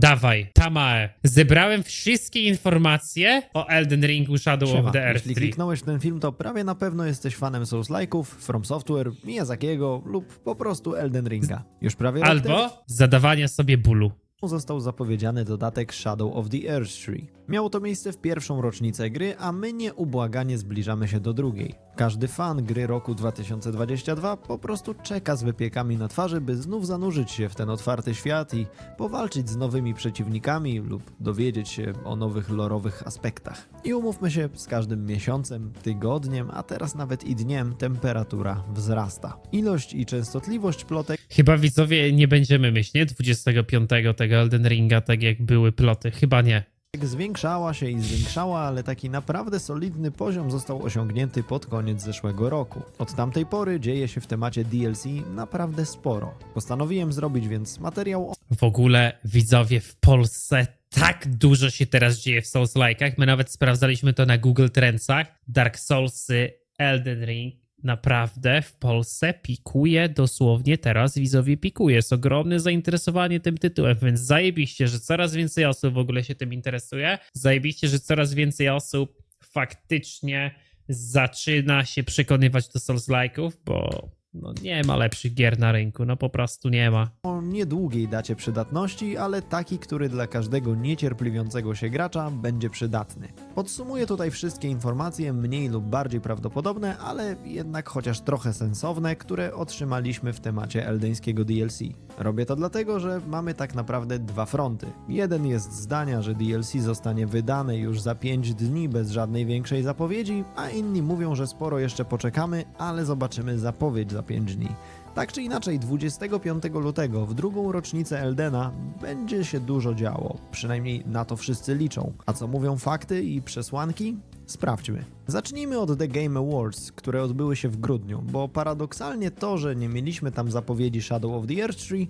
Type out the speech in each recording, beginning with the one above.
Dawaj, Tamae. Zebrałem wszystkie informacje o Elden Ringu Shadow Siema, of the Earth jeśli 3. kliknąłeś ten film, to prawie na pewno jesteś fanem Souls-like'ów, From Software, Miyazakiego lub po prostu Elden Ringa. Już prawie rok Albo zadawania sobie bólu. Został zapowiedziany dodatek Shadow of the Earth Tree. Miało to miejsce w pierwszą rocznicę gry, a my nieubłaganie zbliżamy się do drugiej. Każdy fan gry roku 2022 po prostu czeka z wypiekami na twarzy, by znów zanurzyć się w ten otwarty świat i powalczyć z nowymi przeciwnikami lub dowiedzieć się o nowych lorowych aspektach. I umówmy się, z każdym miesiącem, tygodniem, a teraz nawet i dniem temperatura wzrasta. Ilość i częstotliwość plotek Chyba widzowie nie będziemy mieć, nie? 25 tego Elden Ringa, tak jak były ploty. Chyba nie. zwiększała się i zwiększała, ale taki naprawdę solidny poziom został osiągnięty pod koniec zeszłego roku. Od tamtej pory dzieje się w temacie DLC naprawdę sporo. Postanowiłem zrobić więc materiał o W ogóle widzowie w Polsce tak dużo się teraz dzieje w Souls-like'ach. My nawet sprawdzaliśmy to na Google Trendsach. Dark Soulsy, Elden Ring naprawdę w Polsce pikuje dosłownie teraz widzowie pikuje. Jest ogromne zainteresowanie tym tytułem, więc zajebiście, że coraz więcej osób w ogóle się tym interesuje. Zajebiście, że coraz więcej osób faktycznie zaczyna się przekonywać do Souls-like'ów, bo no nie ma lepszych gier na rynku, no po prostu nie ma. o niedługiej dacie przydatności, ale taki, który dla każdego niecierpliwiącego się gracza będzie przydatny. Podsumuję tutaj wszystkie informacje, mniej lub bardziej prawdopodobne, ale jednak chociaż trochę sensowne, które otrzymaliśmy w temacie eldeńskiego DLC. Robię to dlatego, że mamy tak naprawdę dwa fronty. Jeden jest zdania, że DLC zostanie wydane już za 5 dni bez żadnej większej zapowiedzi, a inni mówią, że sporo jeszcze poczekamy, ale zobaczymy zapowiedź za 5 dni. Tak czy inaczej, 25 lutego, w drugą rocznicę Eldena, będzie się dużo działo. Przynajmniej na to wszyscy liczą. A co mówią fakty i przesłanki? Sprawdźmy. Zacznijmy od The Game Awards, które odbyły się w grudniu, bo paradoksalnie to, że nie mieliśmy tam zapowiedzi Shadow of the Earth Tree,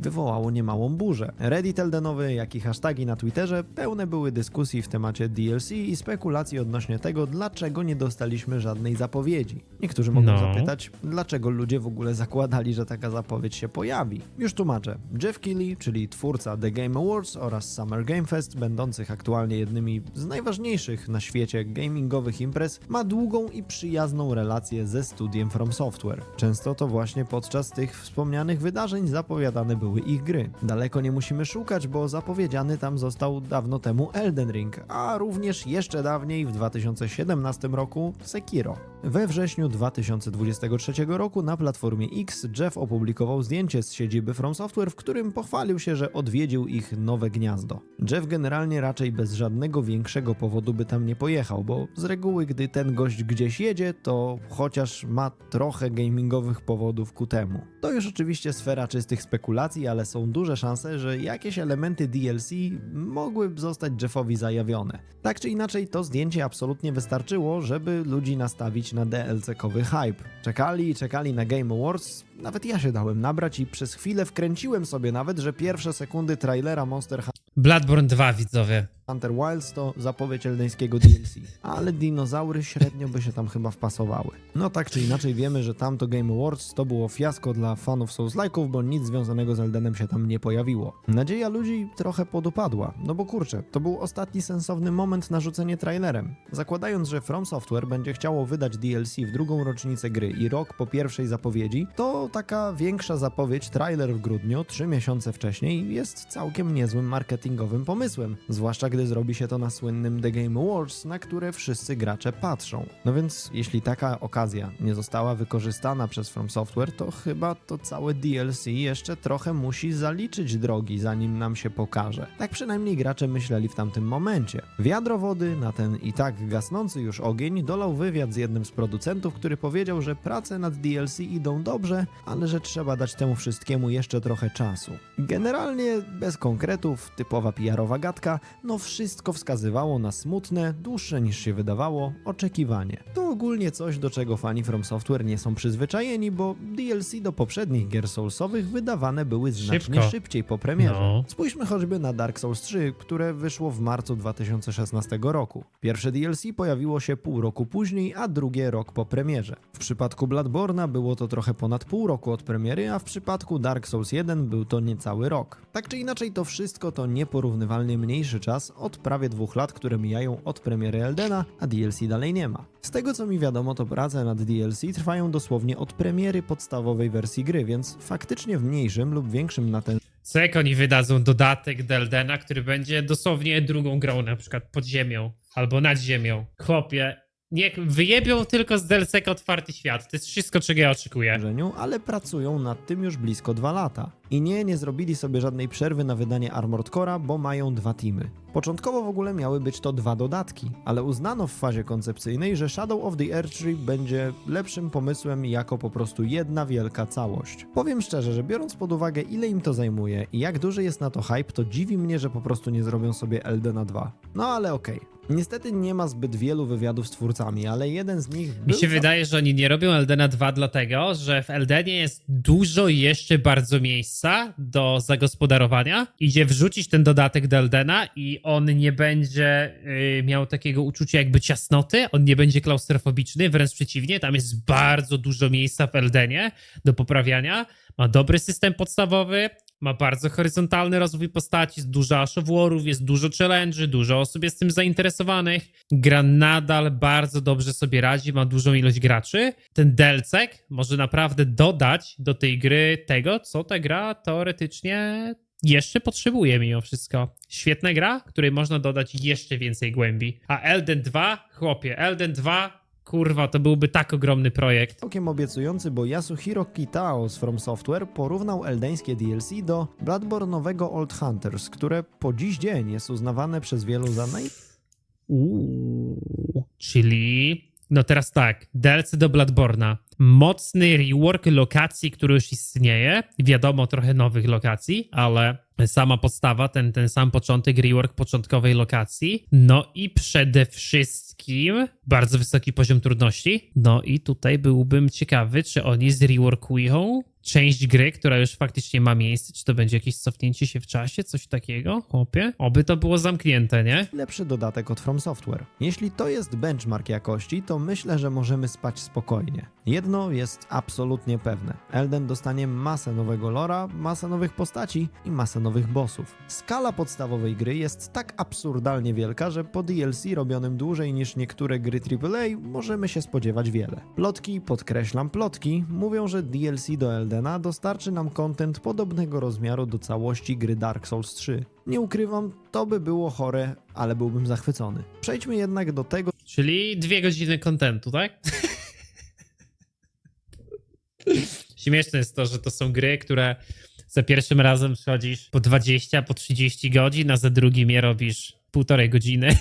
wywołało niemałą burzę. Reddit Eldenowy, jak i hasztagi na Twitterze pełne były dyskusji w temacie DLC i spekulacji odnośnie tego, dlaczego nie dostaliśmy żadnej zapowiedzi. Niektórzy mogą No. zapytać, dlaczego ludzie w ogóle zakładali, że taka zapowiedź się pojawi. Już tłumaczę. Jeff Keighley, czyli twórca The Game Awards oraz Summer Game Fest, będących aktualnie jednymi z najważniejszych na świecie gamingowych imprez, ma długą i przyjazną relację ze studiem From Software. Często to właśnie podczas tych wspomnianych wydarzeń zapowiadane były ich gry. Daleko nie musimy szukać, bo zapowiedziany tam został dawno temu Elden Ring, a również jeszcze dawniej w 2017 roku Sekiro. We wrześniu 2023 roku na platformie X Jeff opublikował zdjęcie z siedziby From Software, w którym pochwalił się, że odwiedził ich nowe gniazdo. Jeff generalnie raczej bez żadnego większego powodu by tam nie pojechał, bo z reguły gdy ten gość gdzieś jedzie, to chociaż ma trochę gamingowych powodów ku temu. To już oczywiście sfera czystych spekulacji, ale są duże szanse, że jakieś elementy DLC mogły zostać Jeffowi zajawione. Tak czy inaczej, to zdjęcie absolutnie wystarczyło, żeby ludzi nastawić na DLC-kowy hype. Czekali i czekali na Game Awards, nawet ja się dałem nabrać i przez chwilę wkręciłem sobie nawet, że pierwsze sekundy trailera Monster Bloodborne 2 widzowie. Hunter Wilds to zapowiedź eldeńskiego DLC, ale dinozaury średnio by się tam chyba wpasowały. No tak czy inaczej wiemy, że tamto Game Awards to było fiasko dla fanów Souls-like'ów, bo nic związanego z Eldenem się tam nie pojawiło. Nadzieja ludzi trochę podupadła, no bo kurczę, to był ostatni sensowny moment na rzucenie trailerem. Zakładając, że From Software będzie chciało wydać DLC w drugą rocznicę gry i rok po pierwszej zapowiedzi, to taka większa zapowiedź, trailer w grudniu, trzy miesiące wcześniej, jest całkiem niezłym marketingowym pomysłem. Zwłaszcza gdy zrobi się to na słynnym The Game Awards, na które wszyscy gracze patrzą. No więc, jeśli taka okazja nie została wykorzystana przez From Software, to chyba to całe DLC jeszcze trochę musi zaliczyć drogi, zanim nam się pokaże. Tak przynajmniej gracze myśleli w tamtym momencie. Wiadro wody na ten i tak gasnący już ogień dolał wywiad z jednym z producentów, który powiedział, że prace nad DLC idą dobrze, ale że trzeba dać temu wszystkiemu jeszcze trochę czasu. Generalnie, bez konkretów, typowa PR-owa gadka, no wszystko wskazywało na smutne, dłuższe niż się wydawało, oczekiwanie. To ogólnie coś, do czego fani From Software nie są przyzwyczajeni, bo DLC do poprzednich gier Soulsowych wydawane były znacznie Szybko. szybciej po premierze. No. Spójrzmy choćby na Dark Souls 3, które wyszło w marcu 2016 roku. Pierwsze DLC pojawiło się pół roku później, a drugie rok po premierze. W przypadku Bloodborne'a było to trochę ponad pół roku od premiery, a w przypadku Dark Souls 1 był to niecały rok. Tak czy inaczej, to wszystko to nieporównywalnie mniejszy czas od prawie dwóch lat, które mijają od premiery Eldena, a DLC dalej nie ma. Z tego co mi wiadomo, to prace nad DLC trwają dosłownie od premiery podstawowej wersji gry, więc faktycznie w mniejszym lub większym natężeniu Co jak oni wydadzą dodatek do Eldena, który będzie dosłownie drugą grą, na przykład pod ziemią albo nad ziemią. Chłopie, niech wyjebią tylko z DLC otwarty świat. To jest wszystko, czego ja oczekuję. ale pracują nad tym już blisko dwa lata. I nie, nie zrobili sobie żadnej przerwy na wydanie Armored Core'a, bo mają dwa teamy. Początkowo w ogóle miały być to dwa dodatki, ale uznano w fazie koncepcyjnej, że Shadow of the Erdtree będzie lepszym pomysłem jako po prostu jedna wielka całość. Powiem szczerze, że biorąc pod uwagę ile im to zajmuje i jak duży jest na to hype, to dziwi mnie, że po prostu nie zrobią sobie Eldena 2. No ale okej. Niestety nie ma zbyt wielu wywiadów z twórcami, ale jeden z nich Mi się za- wydaje, że oni nie robią Eldena 2 dlatego, że w Eldenie jest dużo jeszcze bardzo miejsca do zagospodarowania. Idzie wrzucić ten dodatek do i on nie będzie y, miał takiego uczucia jakby ciasnoty, on nie będzie klaustrofobiczny, wręcz przeciwnie, tam jest bardzo dużo miejsca w Eldenie do poprawiania. Ma dobry system podstawowy, ma bardzo horyzontalny rozwój postaci, jest dużo warów, jest dużo challenge'y, dużo osób jest tym zainteresowanych. Gra nadal bardzo dobrze sobie radzi, ma dużą ilość graczy. Ten delcek może naprawdę dodać do tej gry tego, co ta gra teoretycznie jeszcze potrzebuje mimo wszystko. Świetna gra, której można dodać jeszcze więcej głębi. A Elden 2, chłopie, Elden 2, kurwa, to byłby tak ogromny projekt. całkiem obiecujący, bo Yasuhiro Kitao z From Software porównał eldeńskie DLC do Bloodborne'owego Old Hunters, które po dziś dzień jest uznawane przez wielu za naj... Uuu, czyli. No teraz tak, DLC do Bloodborna. Mocny rework lokacji, który już istnieje. Wiadomo, trochę nowych lokacji, ale sama podstawa, ten, ten sam początek, rework początkowej lokacji. No i przede wszystkim bardzo wysoki poziom trudności. No i tutaj byłbym ciekawy, czy oni zreworkują część gry, która już faktycznie ma miejsce, czy to będzie jakieś cofnięcie się w czasie, coś takiego, chłopie? Oby to było zamknięte, nie? lepszy dodatek od From Software. Jeśli to jest benchmark jakości, to myślę, że możemy spać spokojnie. Jedno jest absolutnie pewne. Elden dostanie masę nowego lora, masę nowych postaci i masę nowych bossów. Skala podstawowej gry jest tak absurdalnie wielka, że po DLC robionym dłużej niż niektóre gry AAA możemy się spodziewać wiele. Plotki, podkreślam plotki, mówią, że DLC do Eldena dostarczy nam content podobnego rozmiaru do całości gry Dark Souls 3. Nie ukrywam, to by było chore, ale byłbym zachwycony. Przejdźmy jednak do tego, Czyli dwie godziny kontentu, tak? Śmieszne jest to, że to są gry, które za pierwszym razem schodzisz po 20, po 30 godzin, a za drugim je robisz półtorej godziny.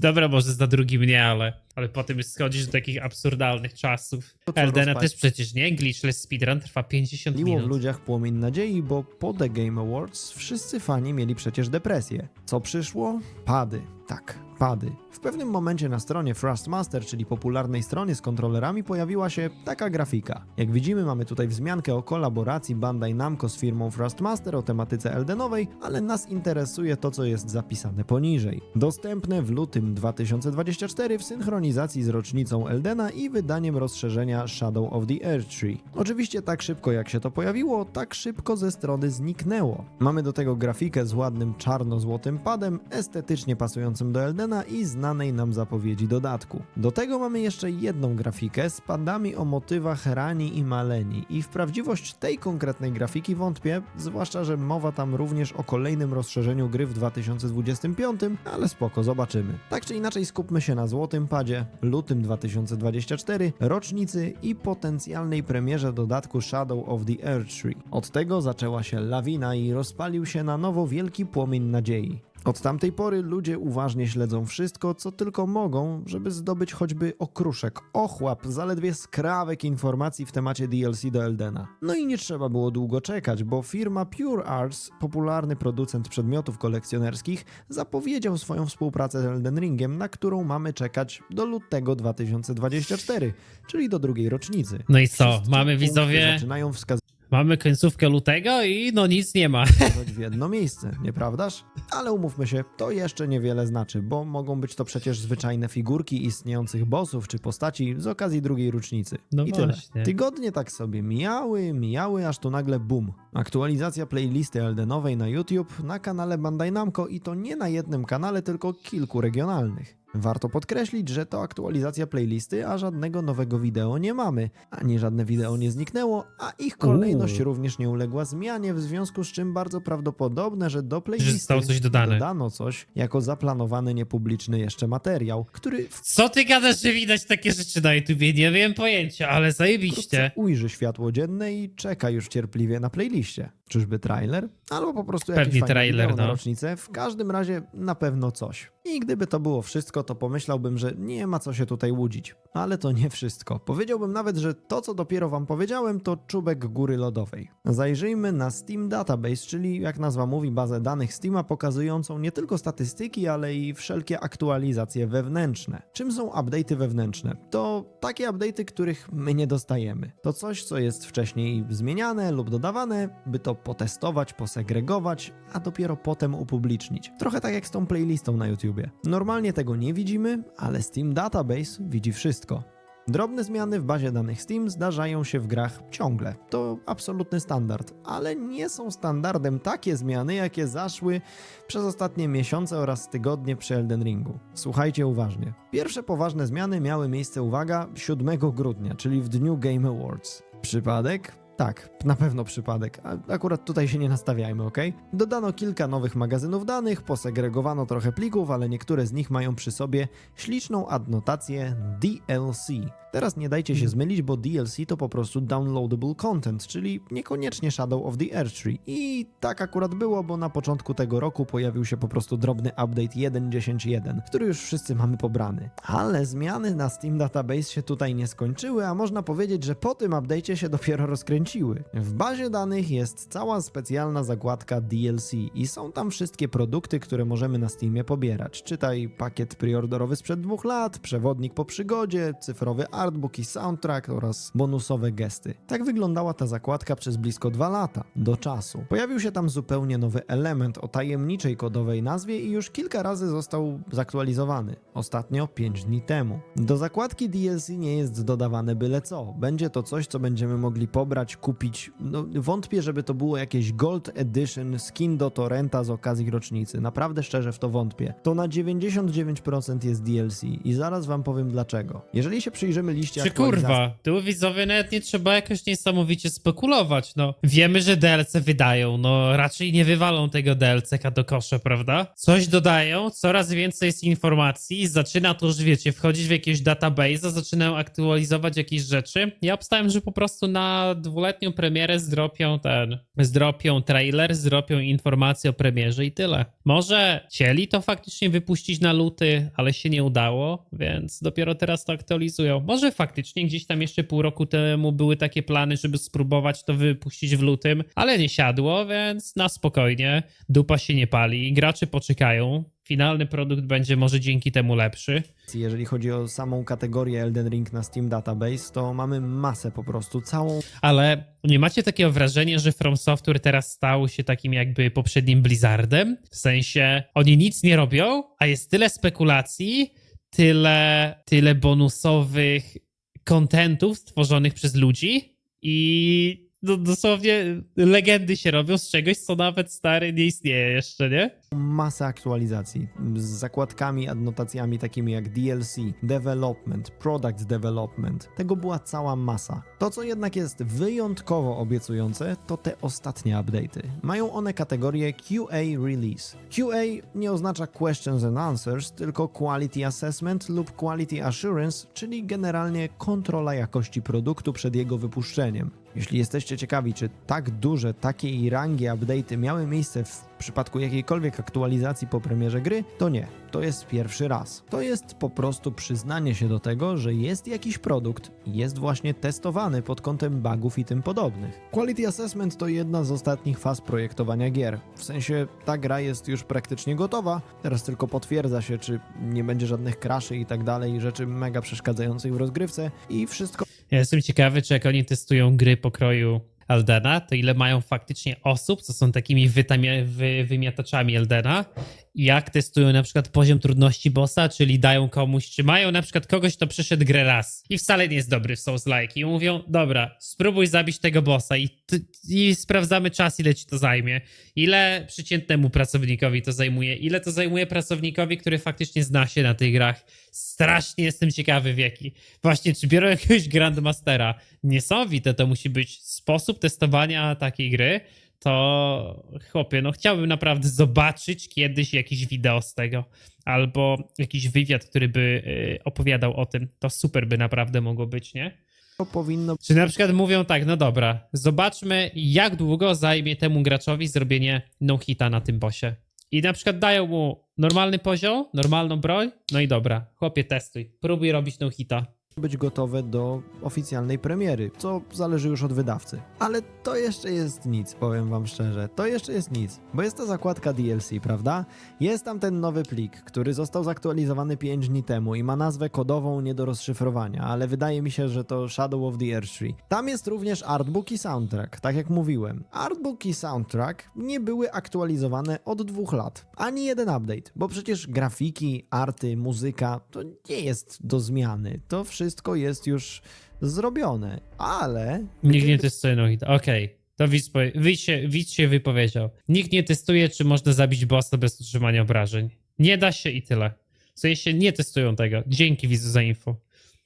Dobra, może za drugim nie, ale, ale potem schodzisz do takich absurdalnych czasów. Eldena też przecież nie? Glitchless speedrun trwa 50 Liło w minut. ludziach płomień nadziei, bo po The Game Awards wszyscy fani mieli przecież depresję. Co przyszło? Pady. Tak, pady. W pewnym momencie na stronie Thrustmaster, czyli popularnej stronie z kontrolerami, pojawiła się taka grafika. Jak widzimy, mamy tutaj wzmiankę o kolaboracji Bandai Namco z firmą Thrustmaster o tematyce Eldenowej, ale nas interesuje to, co jest zapisane poniżej. Dostępne w lutym 2024 w synchronizacji z rocznicą Eldena i wydaniem rozszerzenia Shadow of the Erdtree. Oczywiście tak szybko jak się to pojawiło, tak szybko ze strony zniknęło. Mamy do tego grafikę z ładnym czarno-złotym padem, estetycznie pasującym do Eldena i znanej nam zapowiedzi dodatku. Do tego mamy jeszcze jedną grafikę z padami o motywach Rani i Maleni i w prawdziwość tej konkretnej grafiki wątpię, zwłaszcza, że mowa tam również o kolejnym rozszerzeniu gry w 2025, ale spoko, zobaczymy. Tak czy inaczej skupmy się na złotym padzie, lutym 2024, rocznicy i potencjalnej premierze dodatku Shadow of the Erdtree. Od tego zaczęła się lawina i rozpalił się na nowo wielki płomień nadziei. Od tamtej pory ludzie uważnie śledzą wszystko, co tylko mogą, żeby zdobyć choćby okruszek, ochłap, zaledwie skrawek informacji w temacie DLC do Eldena. No i nie trzeba było długo czekać, bo firma Pure Arts, popularny producent przedmiotów kolekcjonerskich, zapowiedział swoją współpracę z Elden Ringiem, na którą mamy czekać do lutego 2024, czyli do drugiej rocznicy. No i co? Wszystkie Mamy widzowie, Zaczynają wskazywać mamy końcówkę lutego i no nic nie ma. w jedno miejsce, nieprawdaż? Ale umówmy się, to jeszcze niewiele znaczy, bo mogą być to przecież zwyczajne figurki istniejących bossów czy postaci z okazji drugiej rocznicy. No I tyle. właśnie. Tygodnie tak sobie mijały, mijały, aż tu nagle bum. Aktualizacja playlisty Eldenowej na YouTube na kanale Bandai Namco i to nie na jednym kanale, tylko kilku regionalnych. Warto podkreślić, że to aktualizacja playlisty, a żadnego nowego wideo nie mamy. Ani żadne wideo nie zniknęło, a ich kolejność Uuu. również nie uległa zmianie, w związku z czym bardzo prawdopodobne, że do playlisty zostało coś dodane. dodano coś jako zaplanowany niepubliczny jeszcze materiał, który Co ty gadasz, że widać takie rzeczy na YouTubie? Nie wiem pojęcia, ale zajebiście. ujrzy światło dzienne i czeka już cierpliwie na playliście. Czyżby trailer? Albo po prostu Pewnie fajne trailer, na no. rocznicę. W każdym razie na pewno coś. I gdyby to było wszystko, to pomyślałbym, że nie ma co się tutaj łudzić. Ale to nie wszystko. Powiedziałbym nawet, że to, co dopiero wam powiedziałem, to czubek góry lodowej. Zajrzyjmy na Steam Database, czyli jak nazwa mówi, bazę danych Steama pokazującą nie tylko statystyki, ale i wszelkie aktualizacje wewnętrzne. Czym są update'y wewnętrzne? To takie update'y, których my nie dostajemy. To coś, co jest wcześniej zmieniane lub dodawane, by to potestować, posegregować, a dopiero potem upublicznić. Trochę tak jak z tą playlistą na YouTubie. Normalnie tego nie widzimy, ale Steam Database widzi wszystko. Drobne zmiany w bazie danych Steam zdarzają się w grach ciągle. To absolutny standard, ale nie są standardem takie zmiany, jakie zaszły przez ostatnie miesiące oraz tygodnie przy Elden Ringu. Słuchajcie uważnie. Pierwsze poważne zmiany miały miejsce, uwaga, 7 grudnia, czyli w dniu Game Awards. Przypadek? Tak, na pewno przypadek. A akurat tutaj się nie nastawiajmy, ok? Dodano kilka nowych magazynów danych, posegregowano trochę plików, ale niektóre z nich mają przy sobie śliczną adnotację DLC. Teraz nie dajcie się zmylić, bo DLC to po prostu downloadable content, czyli niekoniecznie Shadow of the Earth Tree. I tak akurat było, bo na początku tego roku pojawił się po prostu drobny update 1.10.1, który już wszyscy mamy pobrany. Ale zmiany na Steam Database się tutaj nie skończyły, a można powiedzieć, że po tym update'cie się dopiero rozkręciły. W bazie danych jest cała specjalna zakładka DLC i są tam wszystkie produkty, które możemy na Steamie pobierać. Czytaj pakiet preorderowy sprzed dwóch lat, przewodnik po przygodzie, cyfrowy artbook i soundtrack oraz bonusowe gesty. Tak wyglądała ta zakładka przez blisko dwa lata, do czasu. Pojawił się tam zupełnie nowy element o tajemniczej kodowej nazwie i już kilka razy został zaktualizowany. Ostatnio 5 dni temu. Do zakładki DLC nie jest dodawane byle co. Będzie to coś, co będziemy mogli pobrać, kupić. No, wątpię, żeby to było jakieś Gold Edition skin do torrenta z okazji rocznicy. Naprawdę szczerze w to wątpię. To na 99% jest DLC i zaraz wam powiem dlaczego. Jeżeli się przyjrzymy liście Czy aktualizacji- kurwa, tu widzowie nawet nie trzeba jakoś niesamowicie spekulować, no. Wiemy, że DLC wydają, no raczej nie wywalą tego DLC-ka do kosza, prawda? Coś dodają, coraz więcej jest informacji, zaczyna to już, wiecie, wchodzić w jakieś database, zaczynają aktualizować jakieś rzeczy. Ja obstałem, że po prostu na dwuletnią premierę zdropią ten, zdropią trailer, zdropią informację o premierze i tyle. Może chcieli to faktycznie wypuścić na luty, ale się nie udało, więc dopiero teraz to aktualizują. Może faktycznie gdzieś tam jeszcze pół roku temu były takie plany, żeby spróbować to wypuścić w lutym, ale nie siadło, więc na spokojnie, dupa się nie pali, gracze poczekają. Finalny produkt będzie może dzięki temu lepszy. Jeżeli chodzi o samą kategorię Elden Ring na Steam Database, to mamy masę po prostu, całą Ale nie macie takiego wrażenia, że From Software teraz stał się takim jakby poprzednim Blizzardem? W sensie oni nic nie robią, a jest tyle spekulacji, tyle, tyle bonusowych kontentów stworzonych przez ludzi i no, dosłownie legendy się robią z czegoś, co nawet stary nie istnieje jeszcze, nie? masę aktualizacji z zakładkami, adnotacjami takimi jak DLC, Development, Product Development. Tego była cała masa. To, co jednak jest wyjątkowo obiecujące, to te ostatnie update'y. Mają one kategorię QA Release. QA nie oznacza Questions and Answers, tylko Quality Assessment lub Quality Assurance, czyli generalnie kontrola jakości produktu przed jego wypuszczeniem. Jeśli jesteście ciekawi, czy tak duże, takiej rangi update'y miały miejsce w przypadku jakiejkolwiek aktualizacji po premierze gry, to nie. To jest pierwszy raz. To jest po prostu przyznanie się do tego, że jest jakiś produkt jest właśnie testowany pod kątem bugów i tym podobnych. Quality Assessment to jedna z ostatnich faz projektowania gier. W sensie ta gra jest już praktycznie gotowa, teraz tylko potwierdza się, czy nie będzie żadnych crashy i tak dalej, rzeczy mega przeszkadzających w rozgrywce i wszystko Ja jestem ciekawy, czy jak oni testują gry pokroju Eldena, to ile mają faktycznie osób, co są takimi wy- wymiataczami Eldena jak testują na przykład poziom trudności bossa, czyli dają komuś, czy mają na przykład kogoś, kto przeszedł grę raz i wcale nie jest dobry w Souls-like i mówią, dobra, spróbuj zabić tego bossa i, i sprawdzamy czas, ile ci to zajmie, ile przeciętnemu pracownikowi to zajmuje, ile to zajmuje pracownikowi, który faktycznie zna się na tych grach. Strasznie jestem ciekawy w jaki. Właśnie, czy biorą jakiegoś Grandmastera? Niesamowite to musi być sposób testowania takiej gry. To chłopie, no chciałbym naprawdę zobaczyć kiedyś jakieś wideo z tego, albo jakiś wywiad, który by y, opowiadał o tym. To super by naprawdę mogło być, nie? powinno Czy na przykład mówią tak, no dobra, zobaczmy jak długo zajmie temu graczowi zrobienie no-hita na tym bossie. I na przykład dają mu normalny poziom, normalną broń, no i dobra, chłopie testuj, próbuj robić no-hita. Być gotowe do oficjalnej premiery, co zależy już od wydawcy. Ale to jeszcze jest nic, powiem wam szczerze. To jeszcze jest nic, bo jest ta zakładka DLC, prawda? Jest tam ten nowy plik, który został zaktualizowany 5 dni temu i ma nazwę kodową nie do rozszyfrowania, ale wydaje mi się, że to Shadow of the Earth Tree. Tam jest również artbook i soundtrack, tak jak mówiłem. Artbook i soundtrack nie były aktualizowane od dwóch lat. Ani jeden update, bo przecież grafiki, arty, muzyka to nie jest do zmiany. To wszystko jest już zrobione, ale Nikt nie testuje no-hita, okej. To widz, widz, się, widz się wypowiedział. Nikt nie testuje, czy można zabić bossa bez utrzymania obrażeń. Nie da się i tyle. W sensie nie testują tego. Dzięki widzu za info.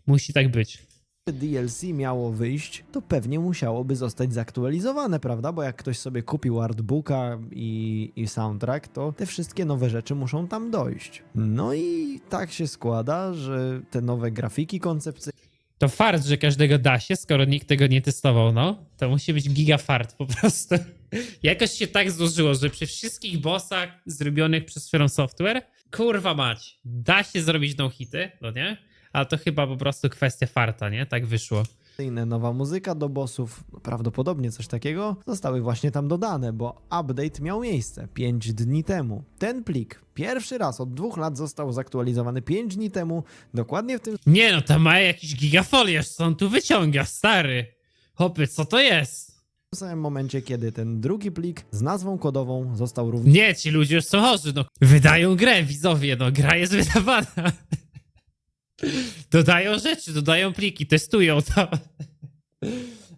Musi tak być. DLC miało wyjść, to pewnie musiałoby zostać zaktualizowane, prawda? Bo jak ktoś sobie kupił artbooka i, i soundtrack, to te wszystkie nowe rzeczy muszą tam dojść. No i tak się składa, że te nowe grafiki koncepcyjne To fart, że każdego da się, skoro nikt tego nie testował, no. To musi być giga fart po prostu. Jakoś się tak złożyło, że przy wszystkich bossach zrobionych przez From Software, kurwa mać, da się zrobić no hity, no nie? Ale to chyba po prostu kwestia farta, nie? Tak wyszło. nowa muzyka do bossów, prawdopodobnie coś takiego, zostały właśnie tam dodane, bo update miał miejsce 5 dni temu. Ten plik pierwszy raz od dwóch lat został zaktualizowany 5 dni temu, dokładnie w tym Nie no, tam ma jakiś gigafoliarz, co on tu wyciąga, stary. Hopy, co to jest? samym momencie, kiedy ten drugi plik z nazwą kodową został również Nie, ci ludzie już są chorzy, no. Wydają grę, widzowie, no. Gra jest wydawana. Dodają rzeczy, dodają pliki, testują to.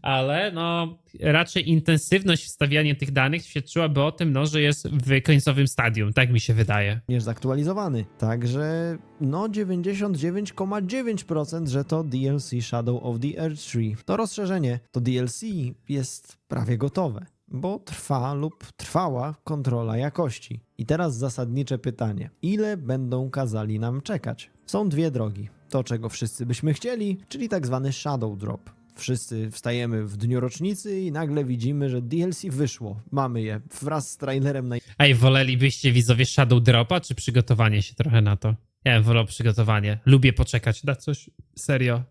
Ale no, raczej intensywność wstawiania tych danych świadczyłaby o tym, no, że jest w końcowym stadium, tak mi się wydaje. zaktualizowany. Także no 99,9% że to DLC Shadow of the Earth Tree. To rozszerzenie, to DLC jest prawie gotowe. Bo trwa lub trwała kontrola jakości. I teraz zasadnicze pytanie: ile będą kazali nam czekać? Są dwie drogi. To, czego wszyscy byśmy chcieli, czyli tak zwany Shadow Drop. Wszyscy wstajemy w dniu rocznicy i nagle widzimy, że DLC wyszło. Mamy je wraz z trailerem na Ej, wolelibyście widzowie Shadow Dropa, czy przygotowanie się trochę na to? Ja bym wolał przygotowanie. Lubię poczekać na coś. Serio.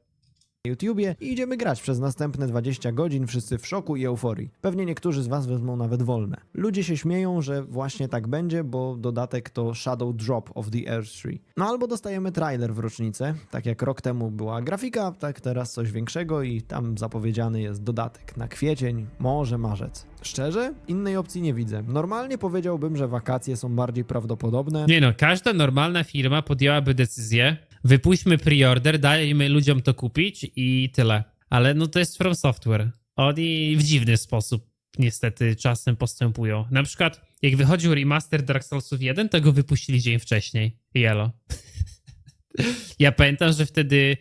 YouTubie i idziemy grać przez następne 20 godzin, wszyscy w szoku i euforii. Pewnie niektórzy z Was wezmą nawet wolne. Ludzie się śmieją, że właśnie tak będzie, bo dodatek to Shadow Drop of the Earth Tree. No albo dostajemy trailer w rocznicę, tak jak rok temu była grafika, tak teraz coś większego i tam zapowiedziany jest dodatek na kwiecień, może marzec. Szczerze? Innej opcji nie widzę. Normalnie powiedziałbym, że wakacje są bardziej prawdopodobne. Nie no, każda normalna firma podjęłaby decyzję, wypuśćmy preorder, dajmy ludziom to kupić i tyle. Ale no to jest From Software. Oni w dziwny sposób niestety czasem postępują. Na przykład jak wychodził remaster Dark Soulsów 1, to go wypuścili dzień wcześniej. Jelo. ja pamiętam, że wtedy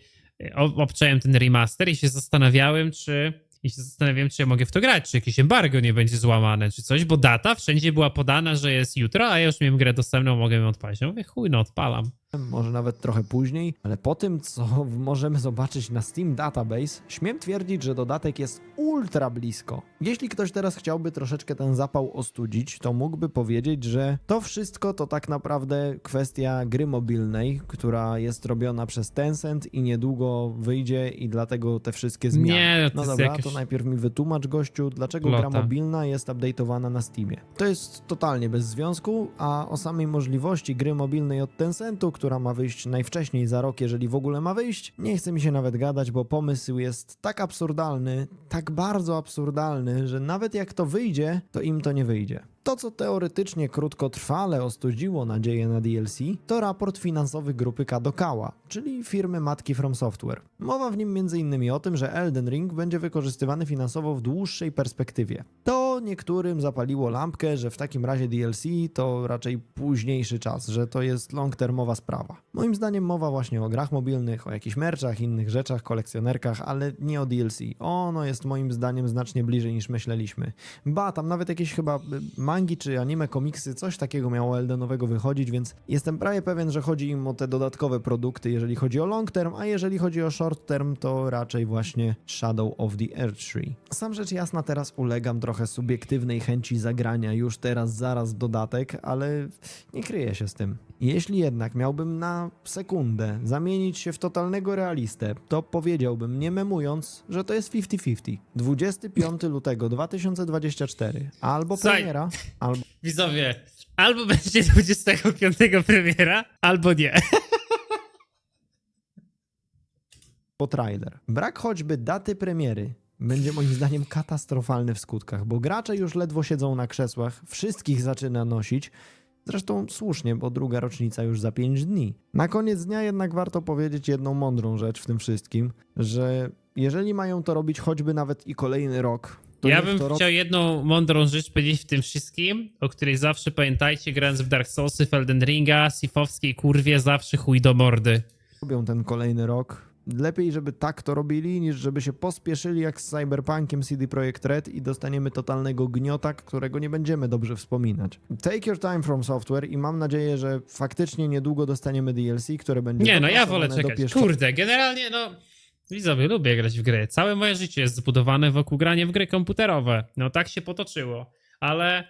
ob- obczaiłem ten remaster i się zastanawiałem, czy i się zastanawiałem, czy ja mogę w to grać, czy jakieś embargo nie będzie złamane, czy coś, bo data wszędzie była podana, że jest jutro, a ja już miałem grę dostępną, mogę ją odpalić. Ja mówię, chuj, no odpalam. Może nawet trochę później, ale po tym, co możemy zobaczyć na Steam Database, śmiem twierdzić, że dodatek jest ultra blisko. Jeśli ktoś teraz chciałby troszeczkę ten zapał ostudzić, to mógłby powiedzieć, że to wszystko to tak naprawdę kwestia gry mobilnej, która jest robiona przez Tencent i niedługo wyjdzie i dlatego te wszystkie zmiany. Nie, to no dobra, jakaś to najpierw mi wytłumacz gościu, dlaczego gra Lota. mobilna jest update'owana na Steamie. To jest totalnie bez związku, a o samej możliwości gry mobilnej od Tencentu, która ma wyjść najwcześniej za rok, jeżeli w ogóle ma wyjść, nie chce mi się nawet gadać, bo pomysł jest tak absurdalny, tak bardzo absurdalny, że nawet jak to wyjdzie, to im to nie wyjdzie. To, co teoretycznie krótkotrwale ostudziło nadzieję na DLC, to raport finansowy grupy Kadokawa, czyli firmy matki From Software. Mowa w nim m.in. o tym, że Elden Ring będzie wykorzystywany finansowo w dłuższej perspektywie. To niektórym zapaliło lampkę, że w takim razie DLC to raczej późniejszy czas, że to jest long-termowa sprawa. Moim zdaniem mowa właśnie o grach mobilnych, o jakichś merchach, innych rzeczach, kolekcjonerkach, ale nie o DLC. Ono jest moim zdaniem znacznie bliżej niż myśleliśmy. Ba, tam nawet jakieś chyba y, mangi czy anime, komiksy, coś takiego miało Eldenowego wychodzić, więc jestem prawie pewien, że chodzi im o te dodatkowe produkty, jeżeli chodzi o long term, a jeżeli chodzi o short term, to raczej właśnie Shadow of the Earth Tree. Sam rzecz jasna teraz ulegam trochę subiektywnej chęci zagrania już teraz, zaraz dodatek, ale nie kryję się z tym. Jeśli jednak miałbym na sekundę zamienić się w totalnego realistę, to powiedziałbym, nie memując, że to jest 50-50. 25 lutego 2024 albo premiera, albo Widzowie, albo będzie 25 premiera, albo nie. trailer. Brak choćby daty premiery będzie moim zdaniem katastrofalny w skutkach, bo gracze już ledwo siedzą na krzesłach, wszystkich zaczyna nosić. Zresztą słusznie, bo druga rocznica już za 5 dni. Na koniec dnia jednak warto powiedzieć jedną mądrą rzecz w tym wszystkim, że jeżeli mają to robić choćby nawet i kolejny rok, to ja bym chciał jedną mądrą rzecz powiedzieć w tym wszystkim, o której zawsze pamiętajcie, grając w Dark Soulsy, w Elden Ringa, sifowskiej kurwie, zawsze chuj do mordy. robią ten kolejny rok. Lepiej, żeby tak to robili, niż żeby się pospieszyli jak z Cyberpunkiem CD Projekt Red i dostaniemy totalnego gniota, którego nie będziemy dobrze wspominać. Take your time from software i mam nadzieję, że faktycznie niedługo dostaniemy DLC, które będzie Nie, no ja wolę czekać. Kurde, generalnie no... Widzowie, lubię grać w gry. Całe moje życie jest zbudowane wokół grania w gry komputerowe. No tak się potoczyło. Ale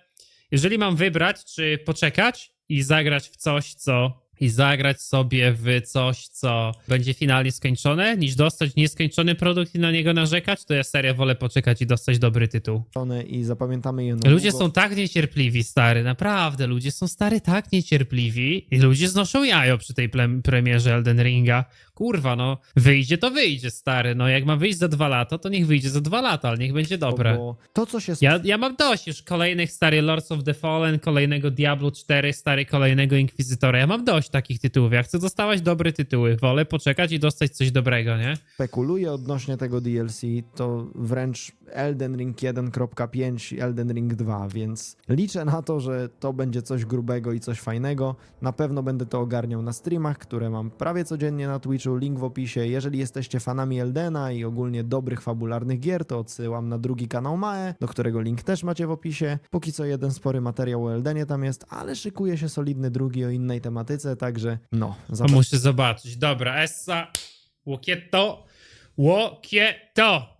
jeżeli mam wybrać, czy poczekać i zagrać w coś, co... I zagrać sobie w coś, co będzie finalnie skończone, niż dostać nieskończony produkt i na niego narzekać, to ja serio wolę poczekać i dostać dobry tytuł. i zapamiętamy je na Ludzie długo. są tak niecierpliwi, stary, naprawdę. Ludzie są stary tak niecierpliwi i ludzie znoszą jajo przy tej plem- premierze Elden Ringa. Kurwa, no, wyjdzie to wyjdzie, stary. No, jak ma wyjść za dwa lata, to niech wyjdzie za dwa lata, ale niech będzie dobre. Bo to, co się Ja, ja mam dość już kolejnych stary Lords of the Fallen, kolejnego Diablo 4, stary kolejnego Inkwizytora. Ja mam dość takich tytułów. Ja chcę dostawać dobre tytuły. Wolę poczekać i dostać coś dobrego, nie? spekuluje odnośnie tego DLC, to wręcz Elden Ring 1.5 i Elden Ring 2, więc liczę na to, że to będzie coś grubego i coś fajnego. Na pewno będę to ogarniał na streamach, które mam prawie codziennie na Twitchu, link w opisie. Jeżeli jesteście fanami Eldena i ogólnie dobrych fabularnych gier, to odsyłam na drugi kanał Mae, do którego link też macie w opisie. Póki co jeden spory materiał o Eldenie tam jest, ale szykuje się solidny drugi o innej tematyce, także no, zapraszam. muszę zobaczyć. Dobra, Essa, Łokieto, Łokieto.